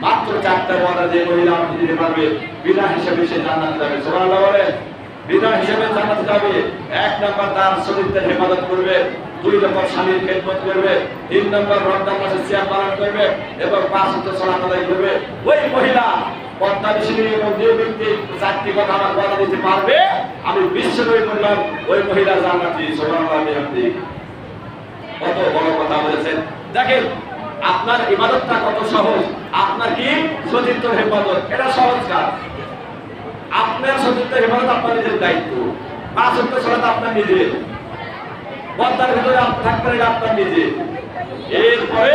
মাত্র চারটা ওয়াদা মহিলা দিতে পারবে বিনা হিসেবে সে যাবে। বলেন বিনা হিসেবে যাবে। এক তার শরীরদের হেফাজত করবে, দুই নম্বর স্বামীর খেদমত করবে, তিন নম্বর রমজান মাসে পালন করবে এবং পাঁচ হতে আদায় করবে। ওই মহিলা চারটি কথা আমার কথা দিতে পারবে, আমি বিশ্ব নবী বললাম, ওই মহিলা জান্নাতি। বিহামদি। কত বড় কথা বলেছেন। দেখেন, আপনার ইবাদতটা কত সহজ। আপনার কি সতীর্থ হেফাজত? এটা সহজ কাজ আপনার সতীর্থ হেফাজত আপনার নিজের দায়িত্ব। পাঁচ হতে সালাত আপনার নিজের পদ্মার ভিতরে থাকবেন, এটা আপনার নিজে। এরপরে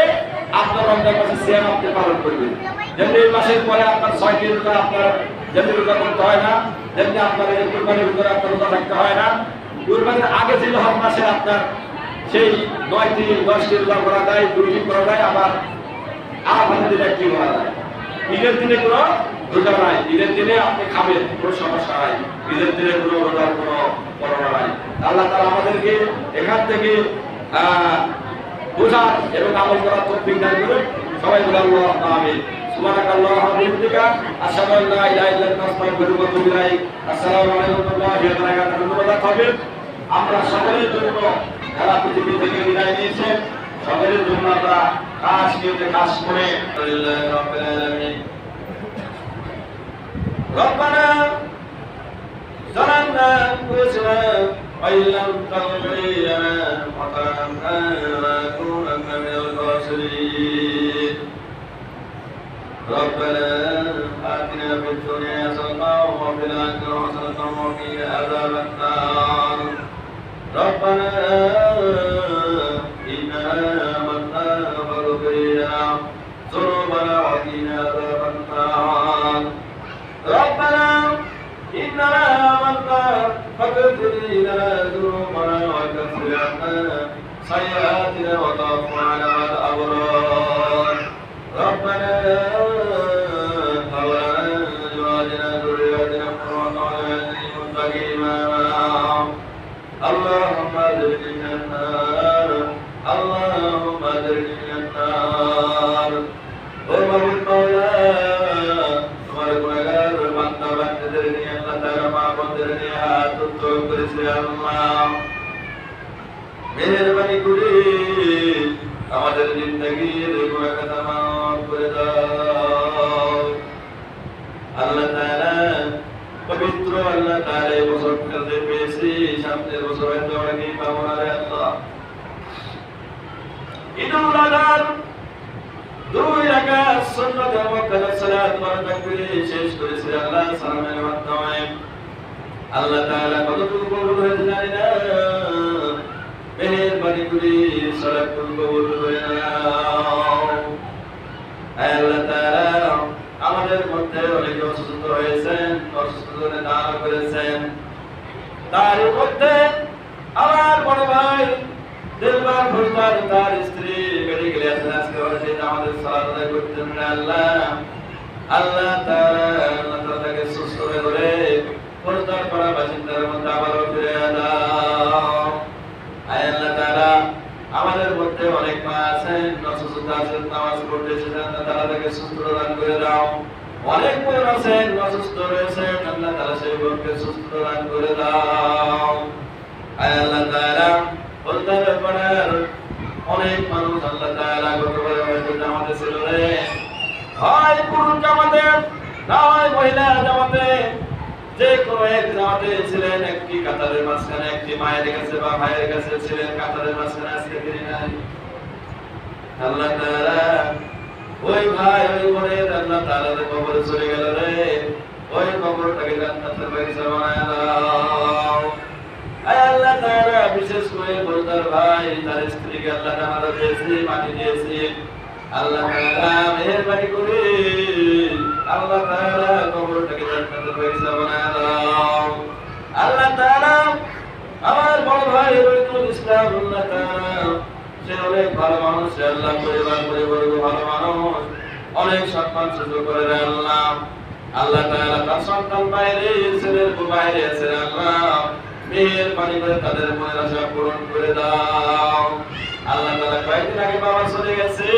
আপনার রমজান মাসে সিয়াম আপনি পালন করবেন। যেমনি এই মাসের পরে আপনার ছয়টি রোজা আপনার যেমনি রোজা করতে হয় না যেমনি আপনার এই কুরবানির ভিতরে আপনার রোজা থাকতে হয় না। কুরবানির আগে ছিল হক মাসে আপনার সেই নয়টি, দশটি রোজা করা যায়, দুইটি করা যায়, আবার দিনে একটি করা ঈদের দিনে কোনো রোজা নাই। ঈদের দিনে আপনি খাবেন, কোনো সমস্যা নাই। ঈদের দিনে কোনো রোজার কোনো করোনা নাই। আল্লাহ তারা আমাদেরকে এখান থেকে বোঝার এবং আমল করার তৌফিক দান করুন। সবাই বলে আমরা সকলের জন্য সকলের জন্য আমরা কাজ নিয়ে কাজ করে আলহামদুলিল্লাহি রাব্বিল আলামিন ربنا ظلمنا انفسنا وان لم تغفر لنا وترحمنا لنكونن من الخاسرين ربنا آتنا في الدنيا حسنة وفي الآخرة حسنة وقنا عذاب النار ربنا إننا آمنا فاغفر لنا ذنوبنا وكفر عنا سيئاتنا وتوفنا مع الأبرار ربنا নিয়ে করেছে আল্লাহ। মেহেরবানি করে আমাদের জিন্দগির করে পবিত্র আল্লাহ তাআলা বছর পেয়েছি, সামনের বছর হয়তো আল্লাহ। শেষ করেছে আল্লাহ সালামের মাধ্যমে। আল্লাহ তাআলা কতটুকু কবুল হয়েছে জানি না। মেহেরবানি করে সালাত কবুল নাও। আল্লাহ তাআলা, আমাদের মধ্যে অনেকে অসুস্থ হয়েছেন, অসুস্থ জন্য দান করেছেন। তার মধ্যে আমার বড় ভাই দিলবার ফুলদার তার স্ত্রী মেডিকেলে আছেন। আজকে আমাদের সালাত আদায় করতেন আল্লাহ। আল্লাহ তাআলা আল্লাহ তাআলা তাকে সুস্থ হয়ে ধরে ফুলদার পাড়া বাসিন্দার মধ্যে আবারও ফিরে দাও আয় আল্লাহ তাআলা আমাদের মধ্যে অনেক মা আছেন অসুস্থ আছেন নামাজ পড়তে এসেছেন আল্লাহ তাআলা তাকে সুস্থ দান করে দাও অনেক বোন আছেন অসুস্থ রয়েছেন, আল্লাহ তাআলা সেই বোনকে সুস্থ দান করে দাও। আয় আল্লাহ তাআলা বলতার পাড়ার অনেক মানুষ আল্লাহ তাআলা গতবারে হয়তো জামাতে ছিল রে। হয় পুরুষ জামাতে না হয় মহিলা জামাতে যে কোনো এক জামাতে ছিলেন, একটি কাতারের মাঝখানে, একটি মায়ের কাছে বা ভাইয়ের কাছে ছিলেন, কাতারের মাঝখানে, আজকে তিনি নাই। আল্লাহ তাআলা ওই ভাই ওই বোনের আল্লাহ তাআলার কবরে চলে গেল রে। ওই কবরটাকে জান্নাতের বাগিচা বানায় দাও। আয় আল্লাহ তাআলা, বিশেষ করে ভাই, তার স্ত্রীকে আল্লাহ নামাজ দিয়েছে মাটি দিয়েছে। আল্লাহ তাআলা, মেহেরবানি করে আল্লাহ তাআলা কবরটাকে জান্নাতের বাগিচা বানায় দাও। আল্লাহ তাআলা, আমার বড় ভাই রহিতুল ইসলাম, আল্লাহ তাআলা অনেক ভালো মানুষ, আল্লাহ অনেক সম্মান সুযোগ করে দেয় আল্লাহ। আল্লাহ সন্তান বাইরে বাইরে আছে আল্লাহ। মেহেরবানি করে তাদের মনের আশা করে দাও। আল্লাহ তাআলা বাবা চলে গেছে।